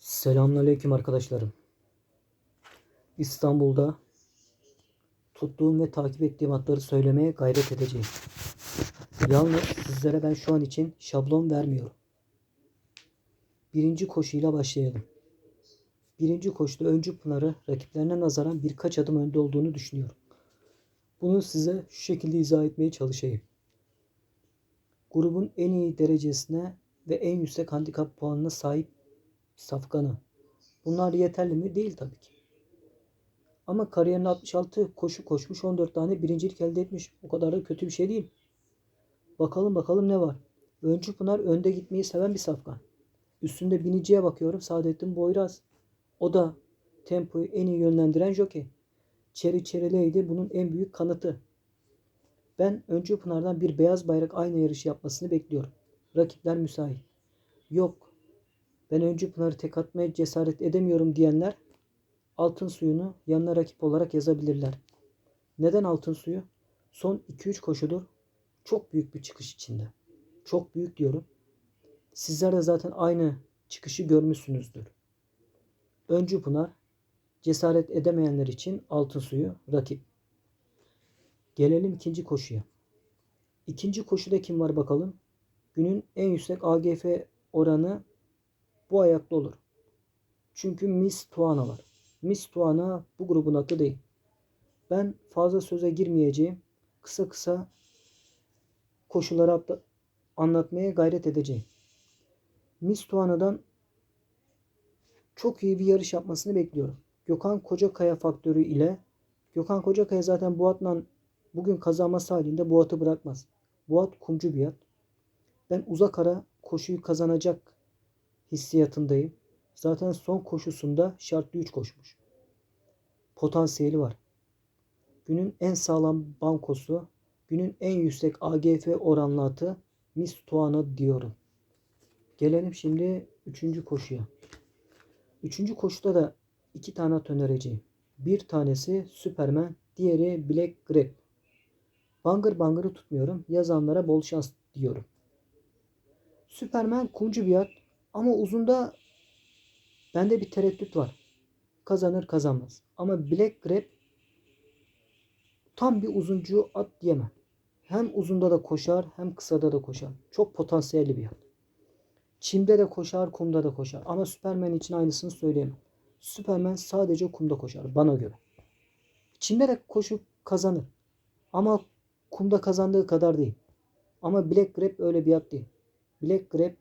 Selamünaleyküm arkadaşlarım. İstanbul'da tuttuğum ve takip ettiğim atları söylemeye gayret edeceğim. Yalnız sizlere ben şu an için şablon vermiyorum. Birinci koşuyla başlayalım. Birinci koşuda Öncü Pınar'ı rakiplerine nazaran birkaç adım önde olduğunu düşünüyorum. Bunu size şu şekilde izah etmeye çalışayım. Grubun en iyi derecesine ve en yüksek handikap puanına sahip safkanı. Bunlar yeterli mi? Değil tabii ki. Ama kariyerinde 66 koşu koşmuş, 14 tane birincilik elde etmiş. O kadar da kötü bir şey değil. Bakalım bakalım ne var. Öncü Pınar önde gitmeyi seven bir safkan. Üstünde biniciye bakıyorum. Saadettin Boyraz. O da tempoyu en iyi yönlendiren jockey. Çeri Çerileydi bunun en büyük kanıtı. Ben Öncü Pınar'dan bir beyaz bayrak aynı yarışı yapmasını bekliyorum. Rakipler müsait. Yok ben Öncü Pınar'ı tek atmaya cesaret edemiyorum diyenler altın suyunu yanına rakip olarak yazabilirler. Neden altın suyu? Son 2-3 koşudur çok büyük bir çıkış içinde. Çok büyük diyorum. Sizler de zaten aynı çıkışı görmüşsünüzdür. Öncü Pınar cesaret edemeyenler için altın suyu rakip. Gelelim ikinci koşuya. İkinci koşuda kim var bakalım? Günün en yüksek AGF oranı bu ayakta olur. Çünkü Miss Tuana var. Miss Tuana bu grubun adı değil. Ben fazla söze girmeyeceğim. Kısa kısa koşuları atla- anlatmaya gayret edeceğim. Miss Tuana'dan çok iyi bir yarış yapmasını bekliyorum. Gökhan Kocakaya faktörü ile Gökhan Kocakaya zaten bu atla bugün kazanması halinde bu atı bırakmaz. Bu at kumcu bir at. Ben uzak ara koşuyu kazanacak hissiyatındayım. Zaten son koşusunda şartlı 3 koşmuş. Potansiyeli var. Günün en sağlam bankosu, günün en yüksek AGF oranlı atı Miss Tuana diyorum. Gelelim şimdi 3. koşuya. 3. koşuda da iki tane at önereceğim. Bir tanesi Superman, diğeri Black Grip. Bangır bangırı tutmuyorum. Yazanlara bol şans diyorum. Superman kumcu bir at ama uzunda bende bir tereddüt var. Kazanır kazanmaz. Ama Black Grab tam bir uzuncu at diyemem. Hem uzunda da koşar hem kısada da koşar. Çok potansiyelli bir at. Çimde de koşar, kumda da koşar. Ama Superman için aynısını söyleyemem. Superman sadece kumda koşar bana göre. Çimde de koşup kazanır. Ama kumda kazandığı kadar değil. Ama Black Grab öyle bir at değil. Black Grab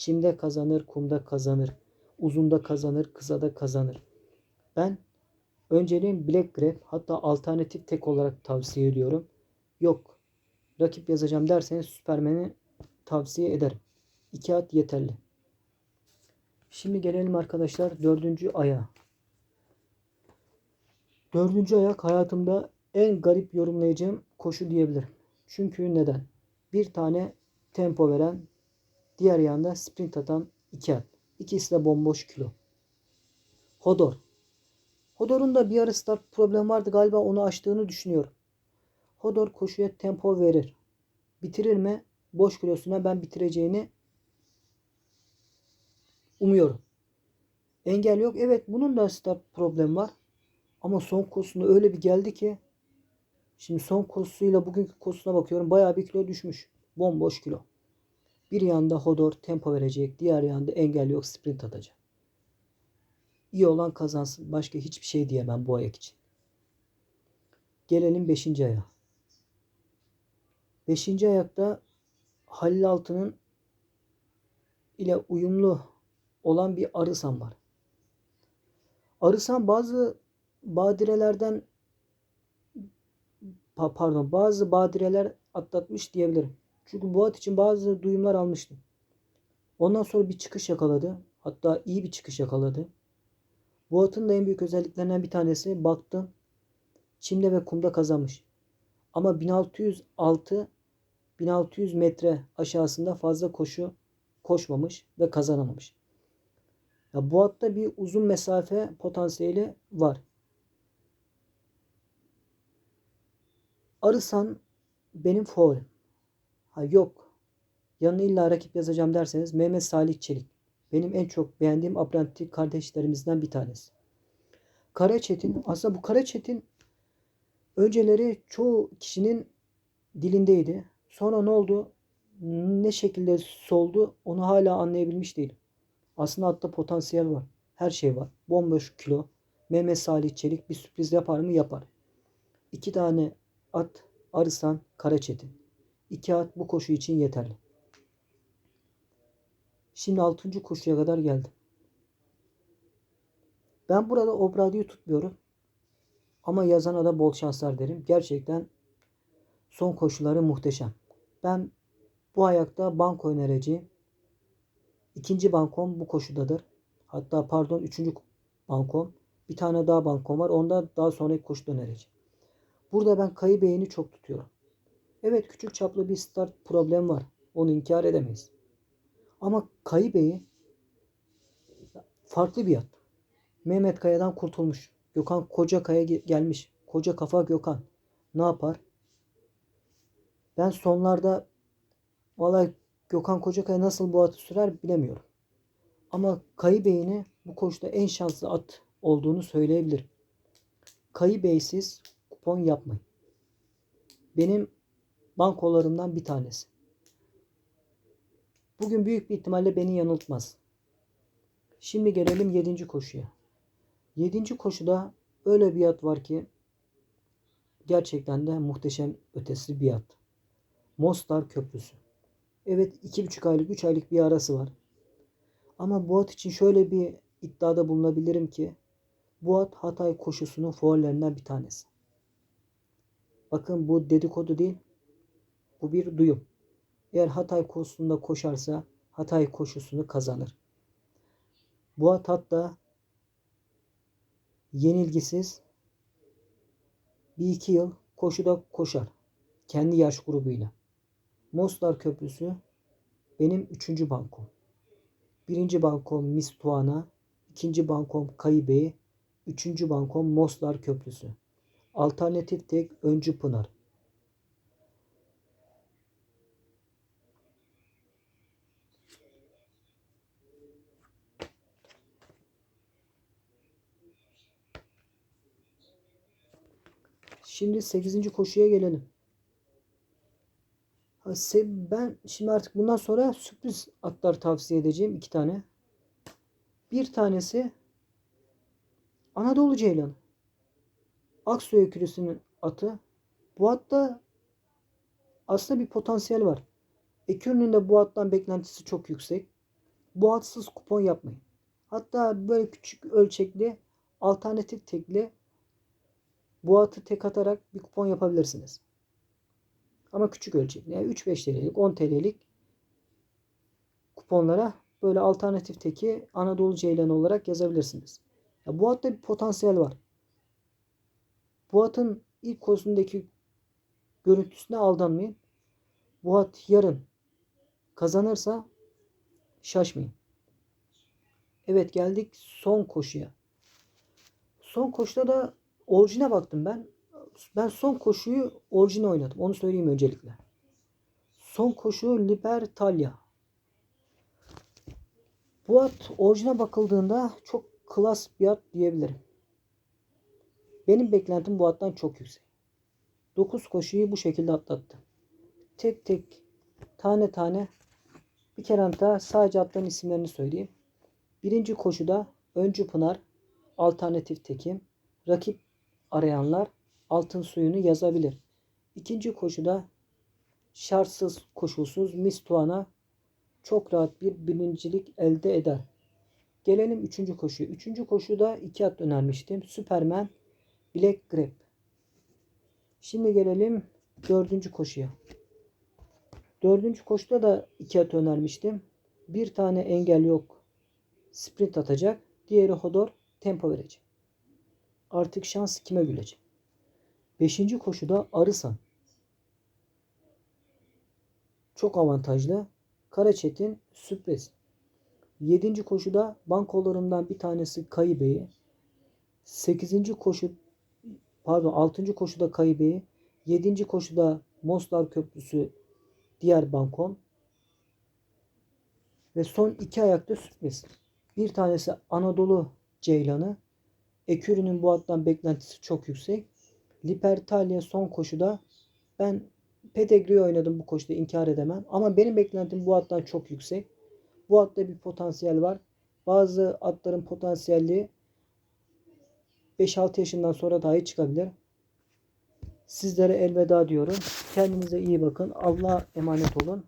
çimde kazanır, kumda kazanır. Uzunda kazanır, kısada kazanır. Ben önceliğim Black Grab hatta alternatif tek olarak tavsiye ediyorum. Yok rakip yazacağım derseniz Superman'i tavsiye ederim. İki at yeterli. Şimdi gelelim arkadaşlar dördüncü aya. Dördüncü ayak hayatımda en garip yorumlayacağım koşu diyebilirim. Çünkü neden? Bir tane tempo veren, diğer yanda sprint atan iki at. İkisi de bomboş kilo. Hodor. Hodor'un da bir ara start problem vardı galiba onu aştığını düşünüyorum. Hodor koşuya tempo verir. Bitirir mi? Boş kilosuna ben bitireceğini umuyorum. Engel yok. Evet bunun da start problemi var. Ama son koşusunda öyle bir geldi ki şimdi son koşusuyla bugünkü koşusuna bakıyorum. Bayağı bir kilo düşmüş. Bomboş kilo. Bir yanda Hodor tempo verecek. Diğer yanda engel yok sprint atacak. İyi olan kazansın. Başka hiçbir şey diyemem bu ayak için. Gelelim 5. aya. 5. ayakta Halil Altı'nın ile uyumlu olan bir Arısan var. Arısan bazı badirelerden pa- pardon bazı badireler atlatmış diyebilirim. Çünkü bu at için bazı duyumlar almıştım. Ondan sonra bir çıkış yakaladı. Hatta iyi bir çıkış yakaladı. Bu atın da en büyük özelliklerinden bir tanesi baktım çimde ve kumda kazanmış. Ama 1606 1600 metre aşağısında fazla koşu koşmamış ve kazanamamış. Ya bu atta bir uzun mesafe potansiyeli var. Arısan benim favorim. Ha yok. Yanına illa rakip yazacağım derseniz Mehmet Salih Çelik. Benim en çok beğendiğim Abranti kardeşlerimizden bir tanesi. Karaçetin aslında bu Karaçetin önceleri çoğu kişinin dilindeydi. Sonra ne oldu? Ne şekilde soldu onu hala anlayabilmiş değilim. Aslında atta potansiyel var. Her şey var. Bomboş kilo. Mehmet Salih Çelik bir sürpriz yapar mı? Yapar. İki tane at Arısan Karaçetin. İki at bu koşu için yeterli. Şimdi altıncı koşuya kadar geldim. Ben burada Obrado'yu tutmuyorum. Ama yazana da bol şanslar derim. Gerçekten son koşuları muhteşem. Ben bu ayakta banko önereceğim. İkinci bankom bu koşudadır. Hatta pardon üçüncü bankom. Bir tane daha bankom var. Onda daha sonraki koşuda önereceğim. Burada ben kayı beğeni çok tutuyorum. Evet küçük çaplı bir start problem var. Onu inkar edemeyiz. Ama Kayı Bey'i farklı bir at. Mehmet Kaya'dan kurtulmuş. Gökhan koca kaya gelmiş. Koca kafa Gökhan. Ne yapar? Ben sonlarda vallahi Gökhan Kocakaya nasıl bu atı sürer bilemiyorum. Ama Kayı Bey'ini bu koşuda en şanslı at olduğunu söyleyebilirim. Kayı Bey'siz kupon yapmayın. Benim bankolarımdan bir tanesi. Bugün büyük bir ihtimalle beni yanıltmaz. Şimdi gelelim 7. koşuya. 7. koşuda öyle bir at var ki gerçekten de muhteşem ötesi bir at. Mostar Köprüsü. Evet 2,5 aylık 3 aylık bir arası var. Ama bu at için şöyle bir iddiada bulunabilirim ki bu at Hatay koşusunun favorilerinden bir tanesi. Bakın bu dedikodu değil. Bu bir duyum. Eğer Hatay koşusunda koşarsa Hatay koşusunu kazanır. Bu at hatta yenilgisiz bir iki yıl koşuda koşar. Kendi yaş grubuyla. Mostar Köprüsü benim üçüncü bankom. Birinci bankom Mistuana, ikinci bankom Kayıbey, üçüncü bankom Moslar Köprüsü. Alternatif tek Öncü Pınar. Şimdi 8. koşuya gelelim. Ben şimdi artık bundan sonra sürpriz atlar tavsiye edeceğim. iki tane. Bir tanesi Anadolu Ceylanı. Aksu Öykülüsü'nün atı. Bu atta aslında bir potansiyel var. Ekürünün de bu attan beklentisi çok yüksek. Bu atsız kupon yapmayın. Hatta böyle küçük ölçekli alternatif tekli bu atı tek atarak bir kupon yapabilirsiniz. Ama küçük ölçekli. Yani 3-5 TL'lik 10 TL'lik kuponlara böyle alternatif teki Anadolu Ceylan olarak yazabilirsiniz. Ya bu atta bir potansiyel var. Bu atın ilk koşusundaki görüntüsüne aldanmayın. Bu at yarın kazanırsa şaşmayın. Evet geldik son koşuya. Son koşuda da orijine baktım ben. Ben son koşuyu orijine oynadım. Onu söyleyeyim öncelikle. Son koşu Libertalia. Bu at orijine bakıldığında çok klas bir at diyebilirim. Benim beklentim bu attan çok yüksek. 9 koşuyu bu şekilde atlattı. Tek tek tane tane bir kere hatta sadece atların isimlerini söyleyeyim. Birinci koşuda Öncü Pınar, Alternatif Tekim, rakip arayanlar altın suyunu yazabilir. İkinci koşuda şartsız koşulsuz Mistuana çok rahat bir birincilik elde eder. Gelelim üçüncü koşuya. Üçüncü koşuda iki at önermiştim. Superman, Black Grape. Şimdi gelelim dördüncü koşuya. Dördüncü koşuda da iki at önermiştim. Bir tane engel yok. Sprint atacak. Diğeri Hodor tempo verecek. Artık şans kime gülecek? Beşinci koşuda Arısan. Çok avantajlı. Karaçetin sürpriz. Yedinci koşuda bankolarımdan bir tanesi Kayıbeyi. Sekizinci koşu pardon altıncı koşuda Kayıbeyi. Yedinci koşuda Moslar Köprüsü diğer bankom. Ve son iki ayakta sürpriz. Bir tanesi Anadolu Ceylanı. Ekürü'nün bu attan beklentisi çok yüksek. Lipertalia son koşuda ben Pedigree'yi oynadım bu koşuda inkar edemem. Ama benim beklentim bu attan çok yüksek. Bu atta bir potansiyel var. Bazı atların potansiyelliği 5-6 yaşından sonra dahi çıkabilir. Sizlere elveda diyorum. Kendinize iyi bakın. Allah'a emanet olun.